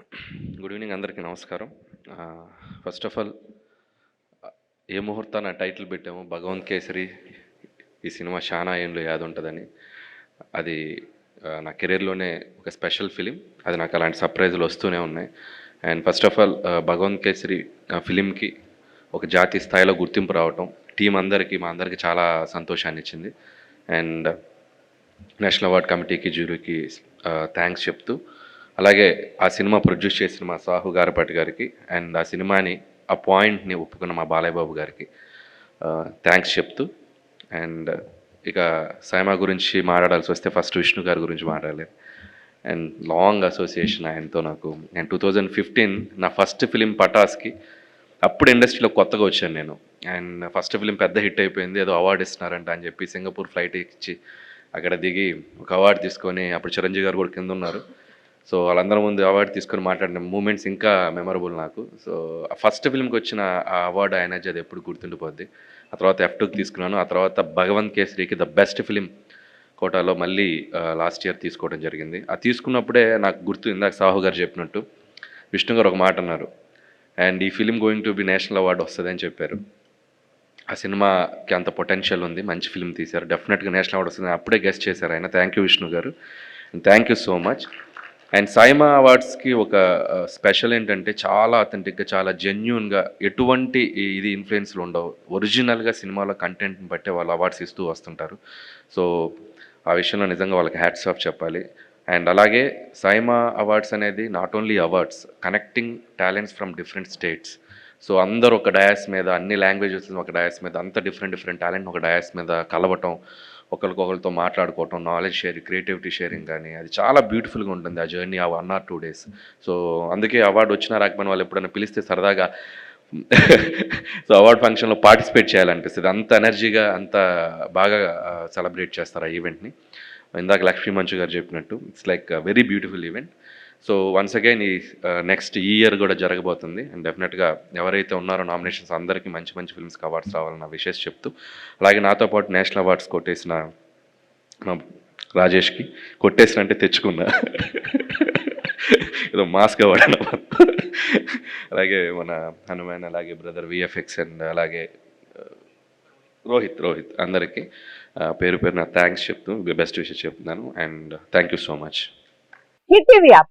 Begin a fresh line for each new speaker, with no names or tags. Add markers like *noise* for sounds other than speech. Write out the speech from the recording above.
Good evening అందరికీ నమస్కారం. First of all ఏ ముహూర్తాన టైటిల్ పెట్టాము భగవంత్ కేసరి ఈ సినిమా షానా ఏంలో యాद ఉంటుందని. అది నా కెరీర్లోనే ఒక స్పెషల్ ఫిలిం. అది నాకు అలాంటి సర్ప్రైజులు వస్తూనే ఉన్నాయి. And first of all Bhagavanth Kesari ఫిలింకి ఒక జాతీయ స్థాయిలో గుర్తింపు రావటం టీం అందరికీ మా అందరికీ చాలా సంతోషాన్ని ఇచ్చింది. అండ్ నేషనల్ అవార్డ్ కమిటీకి జ్యూరీకి థ్యాంక్స్ చెప్తూ అలాగే ఆ సినిమా ప్రొడ్యూస్ చేసిన మా సాహు గారపాటి గారికి అండ్ ఆ సినిమాని ఆ పాయింట్ని ఒప్పుకున్న మా బాలయ్య బాబు గారికి థ్యాంక్స్ చెప్తూ అండ్ ఇక సైమా గురించి మాట్లాడాల్సి వస్తే ఫస్ట్ విష్ణు గారి గురించి మాట్లాడాలి అండ్ లాంగ్ అసోసియేషన్ ఆయనతో నాకు అండ్ టూ థౌజండ్ ఫిఫ్టీన్ నా ఫస్ట్ ఫిలిం పటాస్కి అప్పుడు ఇండస్ట్రీలో కొత్తగా వచ్చాను నేను. అండ్ ఫస్ట్ ఫిలిం పెద్ద హిట్ అయిపోయింది ఏదో అవార్డు ఇస్తున్నారంట అని చెప్పి సింగపూర్ ఫ్లైట్ ఇచ్చి అక్కడ దిగి ఒక అవార్డు తీసుకొని అప్పుడు చిరంజీవి గారు కూడా కింద ఉన్నారు. సో వాళ్ళందరి ముందు అవార్డు తీసుకొని మాట్లాడిన మూమెంట్స్ ఇంకా మెమరబుల్ నాకు. సో ఫస్ట్ ఫిల్మ్కి వచ్చిన ఆ అవార్డు ఆయన అది ఎప్పుడు గుర్తుండిపోద్ది. ఆ తర్వాత ఎఫ్ టూకి తీసుకున్నాను. ఆ తర్వాత భగవంత్ కేసరికి ద బెస్ట్ ఫిలిం కోటాలో మళ్ళీ లాస్ట్ ఇయర్ తీసుకోవడం జరిగింది. ఆ తీసుకున్నప్పుడే నాకు గుర్తు ఇందాక సాహు గారు చెప్పినట్టు విష్ణు గారు ఒక మాట అన్నారు. అండ్ ఈ film going to be national award వస్తుందని చెప్పారు. ఆ సినిమాకి అంత పొటెన్షియల్ ఉంది మంచి ఫిలిం తీశారు. డెఫినెట్గా నేషనల్ అవార్డు వస్తుంది అప్పుడే గెస్ట్ చేశారు ఆయన. Thank you Vishnu garu. Thank you so much and SIIMA అవార్డ్స్కి ఒక స్పెషల్ ఏంటంటే చాలా అథెంటిక్గా చాలా జెన్యున్గా ఎటువంటి ఇది ఇన్ఫ్లుయెన్స్లు ఉండవు. ఒరిజినల్గా సినిమాలో కంటెంట్ని బట్టే వాళ్ళు అవార్డ్స్ ఇస్తూ వస్తుంటారు. సో ఆ విషయంలో నిజంగా వాళ్ళకి హ్యాట్స్ ఆఫ్ చెప్పాలి. అండ్ అలాగే సైమా అవార్డ్స్ అనేది not only awards connecting talents from different states. So అందరు ఒక డయాస్ మీద అన్ని లాంగ్వేజెస్ ఒక డయాస్ మీద అంత డిఫరెంట్ డిఫరెంట్ టాలెంట్ ఒక డయాస్ మీద కలవటం ఒకరికొకరితో మాట్లాడుకోవటం నాలెడ్జ్ షేరింగ్ క్రియేటివిటీ షేరింగ్ కానీ అది చాలా బ్యూటిఫుల్గా ఉంటుంది ఆ జర్నీ ఆ one or two days so అందుకే అవార్డు వచ్చిన రాకపోయిన వాళ్ళు ఎప్పుడైనా పిలిస్తే సరదాగా *laughs* సో అవార్డ్ ఫంక్షన్లో పార్టిసిపేట్ చేయాలనిపిస్తుంది. అంత ఎనర్జీగా అంత బాగా సెలబ్రేట్ చేస్తారు ఆ ఈవెంట్ని ఇందాక లక్ష్మీ మంచు గారు చెప్పినట్టు it's like very beautiful event so once again ఈ నెక్స్ట్ ఈ ఇయర్ కూడా జరగబోతుంది. అండ్ డెఫినెట్గా ఎవరైతే ఉన్నారో నామినేషన్స్ అందరికీ మంచి మంచి ఫిల్మ్స్కి అవార్డ్స్ రావాలన్న నా చెప్తూ అలాగే నాతో పాటు నేషనల్ అవార్డ్స్ కొట్టేసిన మా రాజేష్కి కొట్టేసిన అంటే తెచ్చుకున్నా. ఏదో మాస్క్ అవార్డు అలాగే మన హనుమాన్ అలాగే బ్రదర్ విఎఫ్ఎక్స్ అండ్ అలాగే uh, రోహిత్ రోహిత్ అందరికీ పేరు పేరు నా థ్యాంక్స్ చెప్తూ బెస్ట్ విషెస్ చెప్తున్నాను. And thank you so much
hit TV app